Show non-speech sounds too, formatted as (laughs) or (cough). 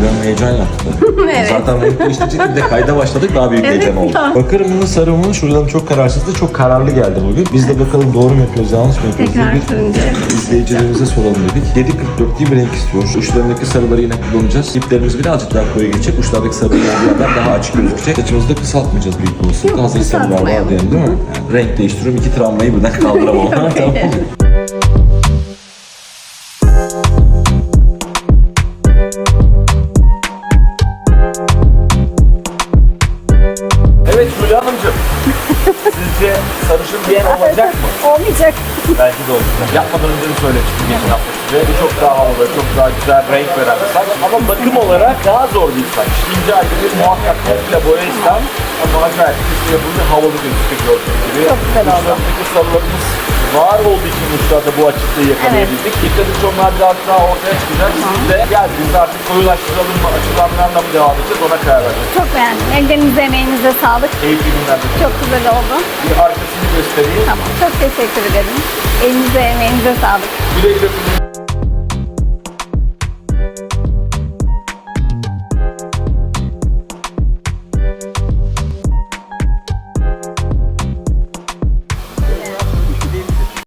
Julian heyecan yaptı. (laughs) Evet. Zaten renk değiştirecektik de kayda başladık daha büyük Evet heyecan oldu. ya. Bakırım mı sarı mı Julian çok kararsızdı. Çok kararlı geldi bugün. Biz de bakalım doğru mu yapıyoruz yanlış mı yapıyoruz Tekrar diye bir izleyicilerimize soralım dedik. 7.44 diye bir renk istiyor. Uçlarındaki sarıları yine kullanacağız. İplerimiz birazcık daha koyu geçecek. Uçlardaki sarılar daha açık gözükecek. Saçımızı da kısaltmayacağız büyük olasılıkla. Hazır sarılar var diyelim değil mi? Yani renk değiştiriyorum. iki travmayı birden kaldıramam. (laughs) (laughs) tamam. Evet Hülya Hanımcığım. (laughs) Sizce sarışın diyen olacak mı? Olmayacak. Belki de olacak. Yapmadan önce de söylemiştim geçen hafta size. Çok daha havalı, çok daha güzel renk veren bir saç. Ama bakım olarak daha zor bir saç. İnce ayrı muhakkak komple boya ister. Ama acayip üstüne bunu havalı gözükecek gördüğünüz gibi. Çok güzel oldu. Uçlarındaki sarılarımız var olduğu için uçlarda bu açıklığı yakalayabildik. Dikkat edin onlar biraz daha ortaya çıkacak. Siz de geldiğinizde artık koyulaştıralım mı, açılanlarla mı devam edeceğiz ona karar vereceğiz. Çok beğendim. Ellerinize emeğinize sağlık. Keyifli günlerde. Çok güzel oldu. Bir arkasını göstereyim. Tamam. Çok teşekkür ederim. Elinize emeğinize sağlık. Güle güle kullanın.